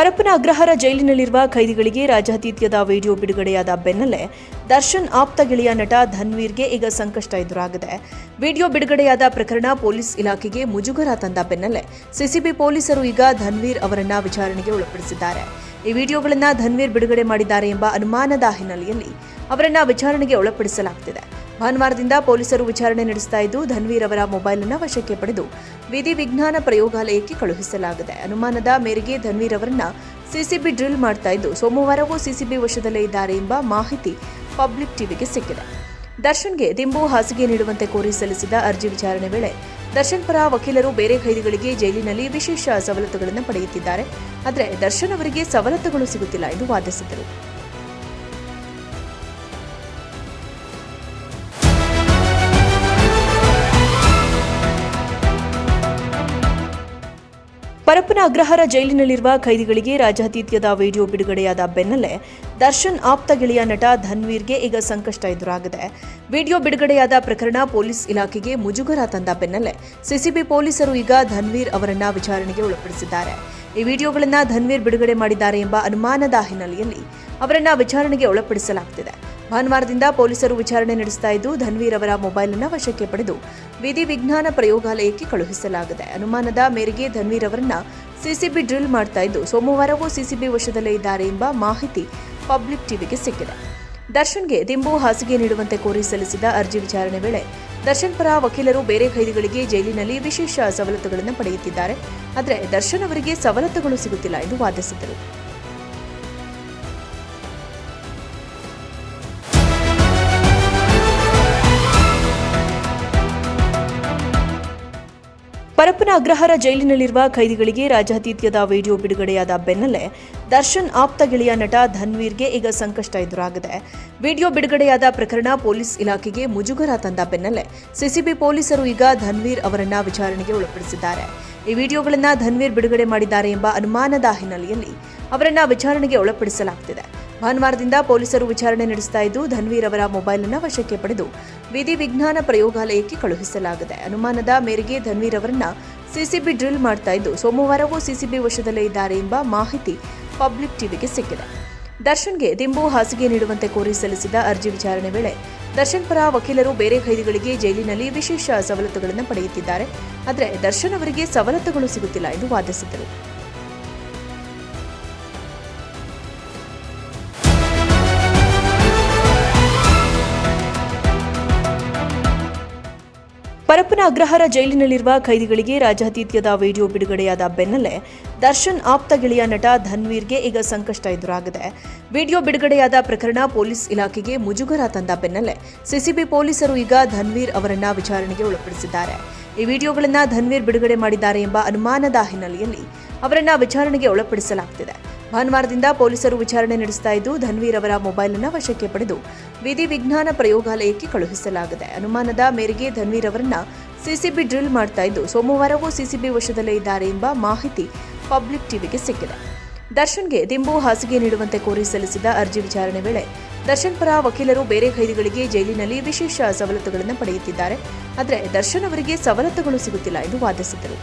ಪರಪ್ಪನ ಅಗ್ರಹಾರ ಜೈಲಿನಲ್ಲಿರುವ ಖೈದಿಗಳಿಗೆ ರಾಜಾತಿಥ್ಯದ ವಿಡಿಯೋ ಬಿಡುಗಡೆಯಾದ ಬೆನ್ನಲ್ಲೇ ದರ್ಶನ್ ಆಪ್ತ ಗೆಳೆಯ ನಟ ಧನ್ವೀರ್ಗೆ ಈಗ ಸಂಕಷ್ಟ ಎದುರಾಗಿದೆ. ವಿಡಿಯೋ ಬಿಡುಗಡೆಯಾದ ಪ್ರಕರಣ ಪೊಲೀಸ್ ಇಲಾಖೆಗೆ ಮುಜುಗರ ತಂದ ಬೆನ್ನಲ್ಲೇ ಸಿಸಿಬಿ ಪೊಲೀಸರು ಈಗ ಧನ್ವೀರ್ ಅವರನ್ನ ವಿಚಾರಣೆಗೆ ಒಳಪಡಿಸಿದ್ದಾರೆ. ಈ ವಿಡಿಯೋಗಳನ್ನು ಧನ್ವೀರ್ ಬಿಡುಗಡೆ ಮಾಡಿದ್ದಾರೆ ಎಂಬ ಅನುಮಾನದ ಹಿನ್ನೆಲೆಯಲ್ಲಿ ಅವರನ್ನ ವಿಚಾರಣೆಗೆ ಒಳಪಡಿಸಲಾಗುತ್ತಿದೆ ಭಾನುವಾರದಿಂದ ಪೊಲೀಸರು ವಿಚಾರಣೆ ನಡೆಸ್ತಾ ಇದ್ದು, ಧನ್ವೀರ್ ಅವರ ಮೊಬೈಲ್ ಅನ್ನು ವಶಕ್ಕೆ ಪಡೆದು ವಿಧಿ ವಿಜ್ಞಾನ ಪ್ರಯೋಗಾಲಯಕ್ಕೆ ಕಳುಹಿಸಲಾಗಿದೆ. ಅನುಮಾನದ ಮೇರೆಗೆ ಧನ್ವೀರ್ ಅವರನ್ನ ಸಿಸಿಬಿ ಡ್ರಿಲ್ ಮಾಡ್ತಾ ಇದ್ದು, ಸೋಮವಾರವೂ ಸಿಸಿಬಿ ವಶದಲ್ಲೇ ಇದ್ದಾರೆ ಎಂಬ ಮಾಹಿತಿ ಪಬ್ಲಿಕ್ ಟಿವಿಗೆ ಸಿಕ್ಕಿದೆ. ದರ್ಶನ್ಗೆ ದಿಂಬು ಹಾಸಿಗೆ ನೀಡುವಂತೆ ಕೋರಿ ಸಲ್ಲಿಸಿದ ಅರ್ಜಿ ವಿಚಾರಣೆ ವೇಳೆ ದರ್ಶನ್ ಪರ ವಕೀಲರು ಬೇರೆ ಖೈದಿಗಳಿಗೆ ಜೈಲಿನಲ್ಲಿ ವಿಶೇಷ ಸವಲತ್ತುಗಳನ್ನು ಪಡೆಯುತ್ತಿದ್ದಾರೆ. ಆದರೆ ದರ್ಶನ್ ಅವರಿಗೆ ಸವಲತ್ತುಗಳು ಸಿಗುತ್ತಿಲ್ಲ ಎಂದು ವಾದಿಸಿದರು ಪರಪ್ಪನ ಅಗ್ರಹಾರ ಜೈಲಿನಲ್ಲಿರುವ ಖೈದಿಗಳಿಗೆ ರಾಜಾತೀತ್ಯದ ವಿಡಿಯೋ ಬಿಡುಗಡೆಯಾದ ಬೆನ್ನಲ್ಲೇ ದರ್ಶನ್ ಆಪ್ತ ಗೆಳೆಯ ನಟ ಧನ್ವೀರ್ಗೆ ಈಗ ಸಂಕಷ್ಟ ಎದುರಾಗಿದೆ. ವಿಡಿಯೋ ಬಿಡುಗಡೆಯಾದ ಪ್ರಕರಣ ಪೊಲೀಸ್ ಇಲಾಖೆಗೆ ಮುಜುಗರ ತಂದ ಬೆನ್ನಲ್ಲೇ ಸಿಸಿಬಿ ಪೊಲೀಸರು ಈಗ ಧನ್ವೀರ್ ಅವರನ್ನ ವಿಚಾರಣೆಗೆ ಒಳಪಡಿಸಿದ್ದಾರೆ. ಈ ವಿಡಿಯೋಗಳನ್ನ ಧನ್ವೀರ್ ಬಿಡುಗಡೆ ಮಾಡಿದ್ದಾರೆ ಎಂಬ ಅನುಮಾನದ ಹಿನ್ನೆಲೆಯಲ್ಲಿ ಅವರನ್ನ ವಿಚಾರಣೆಗೆ ಒಳಪಡಿಸಲಾಗುತ್ತಿದೆ ಭಾನುವಾರದಿಂದ ಪೊಲೀಸರು ವಿಚಾರಣೆ ನಡೆಸ್ತಾ ಇದ್ದು, ಧನ್ವೀರ್ ಅವರ ಮೊಬೈಲ್ ಅನ್ನು ವಶಕ್ಕೆ ಪಡೆದು ವಿಧಿ ವಿಜ್ಞಾನ ಪ್ರಯೋಗಾಲಯಕ್ಕೆ ಕಳುಹಿಸಲಾಗಿದೆ. ಅನುಮಾನದ ಮೇರೆಗೆ ಧನ್ವೀರ್ ಅವರನ್ನ ಸಿಸಿಬಿ ಡ್ರಿಲ್ ಮಾಡ್ತಾ ಇದ್ದು, ಸೋಮವಾರವೂ ಸಿಸಿಬಿ ವಶದಲ್ಲೇ ಇದ್ದಾರೆ ಎಂಬ ಮಾಹಿತಿ ಪಬ್ಲಿಕ್ ಟಿವಿಗೆ ಸಿಕ್ಕಿದೆ. ದರ್ಶನ್ಗೆ ದಿಂಬು ಹಾಸಿಗೆ ನೀಡುವಂತೆ ಕೋರಿ ಸಲ್ಲಿಸಿದ ಅರ್ಜಿ ವಿಚಾರಣೆ ವೇಳೆ ದರ್ಶನ್ ಪರ ವಕೀಲರು ಬೇರೆ ಖೈದಿಗಳಿಗೆ ಜೈಲಿನಲ್ಲಿ ವಿಶೇಷ ಸವಲತ್ತುಗಳನ್ನು ಪಡೆಯುತ್ತಿದ್ದಾರೆ. ಆದರೆ ದರ್ಶನ್ ಅವರಿಗೆ ಸವಲತ್ತುಗಳು ಸಿಗುತ್ತಿಲ್ಲ ಎಂದು ವಾದಿಸಿದರು ಪರಪ್ಪನ ಅಗ್ರಹಾರ ಜೈಲಿನಲ್ಲಿರುವ ಖೈದಿಗಳಿಗೆ ರಾಜಾತಿಥ್ಯದ ವಿಡಿಯೋ ಬಿಡುಗಡೆಯಾದ ಬೆನ್ನಲ್ಲೇ ದರ್ಶನ್ ಆಪ್ತ ಗೆಳೆಯ ನಟ ಧನ್ವೀರ್ಗೆ ಈಗ ಸಂಕಷ್ಟ ಎದುರಾಗಿದೆ. ವಿಡಿಯೋ ಬಿಡುಗಡೆಯಾದ ಪ್ರಕರಣ ಪೊಲೀಸ್ ಇಲಾಖೆಗೆ ಮುಜುಗರ ತಂದ ಬೆನ್ನಲ್ಲೇ ಸಿಸಿಬಿ ಪೊಲೀಸರು ಈಗ ಧನ್ವೀರ್ ಅವರನ್ನ ವಿಚಾರಣೆಗೆ ಒಳಪಡಿಸಿದ್ದಾರೆ. ಈ ವಿಡಿಯೋಗಳನ್ನು ಧನ್ವೀರ್ ಬಿಡುಗಡೆ ಮಾಡಿದ್ದಾರೆ ಎಂಬ ಅನುಮಾನದ ಹಿನ್ನೆಲೆಯಲ್ಲಿ ಅವರನ್ನ ವಿಚಾರಣೆಗೆ ಒಳಪಡಿಸಲಾಗುತ್ತಿದೆ ಭಾನುವಾರದಿಂದ ಪೊಲೀಸರು ವಿಚಾರಣೆ ನಡೆಸ್ತಾ ಇದ್ದು, ಧನ್ವೀರ್ ಅವರ ಮೊಬೈಲ್ ಅನ್ನು ವಶಕ್ಕೆ ಪಡೆದು ವಿಧಿ ವಿಜ್ಞಾನ ಪ್ರಯೋಗಾಲಯಕ್ಕೆ ಕಳುಹಿಸಲಾಗಿದೆ. ಅನುಮಾನದ ಮೇರೆಗೆ ಧನ್ವೀರ್ ಅವರನ್ನ ಸಿಸಿಬಿ ಡ್ರಿಲ್ ಮಾಡ್ತಾ ಇದ್ದು, ಸೋಮವಾರವೂ ಸಿಸಿಬಿ ವಶದಲ್ಲೇ ಇದ್ದಾರೆ ಎಂಬ ಮಾಹಿತಿ ಪಬ್ಲಿಕ್ ಟಿವಿಗೆ ಸಿಕ್ಕಿದೆ. ದರ್ಶನ್ಗೆ ದಿಂಬು ಹಾಸಿಗೆ ನೀಡುವಂತೆ ಕೋರಿ ಸಲ್ಲಿಸಿದ ಅರ್ಜಿ ವಿಚಾರಣೆ ವೇಳೆ ದರ್ಶನ್ ಪರ ವಕೀಲರು ಬೇರೆ ಖೈದಿಗಳಿಗೆ ಜೈಲಿನಲ್ಲಿ ವಿಶೇಷ ಸವಲತ್ತುಗಳನ್ನು ಪಡೆಯುತ್ತಿದ್ದಾರೆ. ಆದರೆ ದರ್ಶನ್ ಅವರಿಗೆ ಸವಲತ್ತುಗಳು ಸಿಗುತ್ತಿಲ್ಲ ಎಂದು ವಾದಿಸಿದರು ಪರಪ್ಪನ ಅಗ್ರಹಾರ ಜೈಲಿನಲ್ಲಿರುವ ಖೈದಿಗಳಿಗೆ ರಾಜಾತಿಥ್ಯದ ವಿಡಿಯೋ ಬಿಡುಗಡೆಯಾದ ಬೆನ್ನಲ್ಲೇ ದರ್ಶನ್ ಆಪ್ತ ಗೆಳೆಯ ನಟ ಧನ್ವೀರ್ಗೆ ಈಗ ಸಂಕಷ್ಟ ಎದುರಾಗಿದೆ. ವಿಡಿಯೋ ಬಿಡುಗಡೆಯಾದ ಪ್ರಕರಣ ಪೊಲೀಸ್ ಇಲಾಖೆಗೆ ಮುಜುಗರ ತಂದ ಬೆನ್ನಲ್ಲೇ ಸಿಸಿಬಿ ಪೊಲೀಸರು ಈಗ ಧನ್ವೀರ್ ಅವರನ್ನ ವಿಚಾರಣೆಗೆ ಒಳಪಡಿಸಿದ್ದಾರೆ. ಈ ವಿಡಿಯೋಗಳನ್ನು ಧನ್ವೀರ್ ಬಿಡುಗಡೆ ಮಾಡಿದ್ದಾರೆ ಎಂಬ ಅನುಮಾನದ ಹಿನ್ನೆಲೆಯಲ್ಲಿ ಅವರನ್ನ ವಿಚಾರಣೆಗೆ ಒಳಪಡಿಸಲಾಗುತ್ತಿದೆ ಭಾನುವಾರದಿಂದ ಪೊಲೀಸರು ವಿಚಾರಣೆ ನಡೆಸ್ತಾ ಇದ್ದು, ಧನ್ವೀರ್ ಅವರ ಮೊಬೈಲ್ ಅನ್ನು ವಶಕ್ಕೆ ಪಡೆದು ವಿಧಿ ವಿಜ್ಞಾನ ಪ್ರಯೋಗಾಲಯಕ್ಕೆ ಕಳುಹಿಸಲಾಗಿದೆ. ಅನುಮಾನದ ಮೇರೆಗೆ ಧನ್ವೀರ್ ಅವರನ್ನ ಸಿಸಿಬಿ ಡ್ರಿಲ್ ಮಾಡ್ತಾ ಇದ್ದು, ಸೋಮವಾರವೂ ಸಿಸಿಬಿ ವಶದಲ್ಲೇ ಇದ್ದಾರೆ ಎಂಬ ಮಾಹಿತಿ ಪಬ್ಲಿಕ್ ಟಿವಿಗೆ ಸಿಕ್ಕಿದೆ. ದರ್ಶನ್ಗೆ ದಿಂಬು ಹಾಸಿಗೆ ನೀಡುವಂತೆ ಕೋರಿ ಸಲ್ಲಿಸಿದ ಅರ್ಜಿ ವಿಚಾರಣೆ ವೇಳೆ ದರ್ಶನ್ ಪರ ವಕೀಲರು ಬೇರೆ ಖೈದಿಗಳಿಗೆ ಜೈಲಿನಲ್ಲಿ ವಿಶೇಷ ಸವಲತ್ತುಗಳನ್ನು ಪಡೆಯುತ್ತಿದ್ದಾರೆ. ಆದರೆ ದರ್ಶನ್ ಅವರಿಗೆ ಸವಲತ್ತುಗಳು ಸಿಗುತ್ತಿಲ್ಲ ಎಂದು ವಾದಿಸಿದರು